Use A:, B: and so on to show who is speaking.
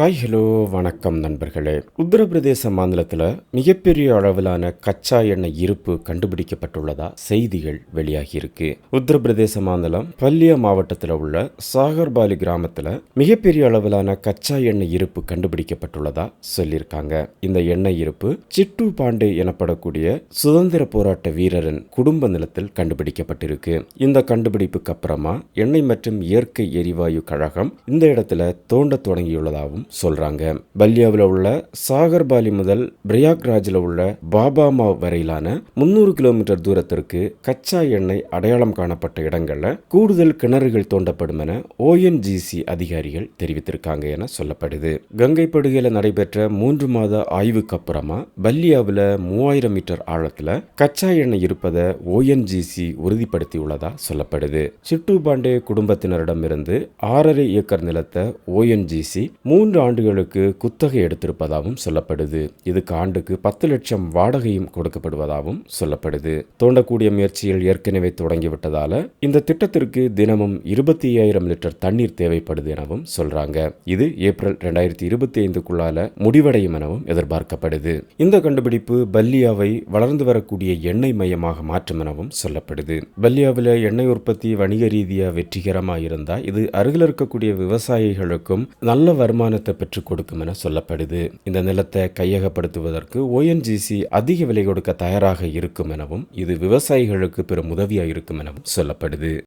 A: Hi hello வணக்கம் நண்பர்களே. உத்தரப்பிரதேச மாநிலத்தில் மிகப்பெரிய அளவிலான கச்சா எண்ணெய் இருப்பு கண்டுபிடிக்கப்பட்டுள்ளதா செய்திகள் வெளியாகியிருக்கு. உத்தரப்பிரதேச மாநிலம் பல்லியா மாவட்டத்தில் உள்ள சாகர்பாலி கிராமத்தில் மிகப்பெரிய அளவிலான கச்சா எண்ணெய் இருப்பு கண்டுபிடிக்கப்பட்டுள்ளதா சொல்லியிருக்காங்க. இந்த எண்ணெய் இருப்பு சிட்டு பாண்டே எனப்படக்கூடிய சுதந்திர போராட்ட வீரரின் குடும்ப நிலத்தில் கண்டுபிடிக்கப்பட்டிருக்கு. இந்த கண்டுபிடிப்புக்கு அப்புறமா எண்ணெய் மற்றும் இயற்கை எரிவாயு கழகம் இந்த இடத்துல தோண்ட தொடங்கியுள்ளதாகவும் சொல்றாங்க. பல்லியாவில் உள்ள சாகர்பாலி முதல் பிரயாக்ராஜில் உள்ள பாபாமா வரையிலான முன்னூறு கிலோமீட்டர் தூரத்திற்கு கச்சா எண்ணெய் அடையாளம் காணப்பட்ட இடங்களில் கூடுதல் கிணறுகள் தோண்டப்படும் என ஓஎன்ஜிசி அதிகாரிகள் தெரிவித்திருக்காங்க என சொல்லப்படுது. கங்கை படுகையில் நடைபெற்ற மூன்று மாத ஆய்வுக்கு அப்புறமா பல்லியாவில் மூவாயிரம் மீட்டர் ஆழத்தில் கச்சா எண்ணெய் இருப்பதை ஓஎன்ஜிசி உறுதிப்படுத்தியுள்ளதா சொல்லப்படுது. சிட்டு பாண்டே குடும்பத்தினரிடமிருந்து ஆறரை ஏக்கர் நிலத்தை ஓஎன்ஜிசி மூன்று ஆண்டுகளுக்கு குத்தகை எடுத்திருப்பதாகவும் சொல்லப்படுது. இதுக்கு ஆண்டுக்கு பத்து லட்சம் வாடகையும் கொடுக்கப்படுவதாகவும் சொல்லப்படுது. தோண்டக்கூடிய முயற்சியில் ஏற்கனவே தொடங்கிவிட்டதால இந்த திட்டத்திற்கு தினமும் இருபத்தி ஐயாயிரம் லிட்டர் தண்ணீர் தேவைப்படுது எனவும் சொல்றாங்க. இது ஏப்ரல் ரெண்டாயிரத்தி இருபத்தி ஐந்துக்குள்ளால முடிவடையும் எனவும் எதிர்பார்க்கப்படுது. இந்த கண்டுபிடிப்பு பல்லியாவை வளர்ந்து வரக்கூடிய எண்ணெய் மையமாக மாற்றும் எனவும் சொல்லப்படுது. பல்லியாவில் எண்ணெய் உற்பத்தி வணிக ரீதியாக வெற்றிகரமாக இருந்தால் இது அருகில் இருக்கக்கூடிய விவசாயிகளுக்கும் நல்ல வருமானத்தை பெற்றுக் கொடுக்கும் என சொல்லப்படுது. இந்த நிலத்தை கையகப்படுத்துவதற்கு ஓஎன்ஜிசி அதிக விலை கொடுக்க தயாராக இருக்கும் எனவும் இது விவசாயிகளுக்கு பெரும் உதவியாக இருக்கும் எனவும் சொல்லப்படுது.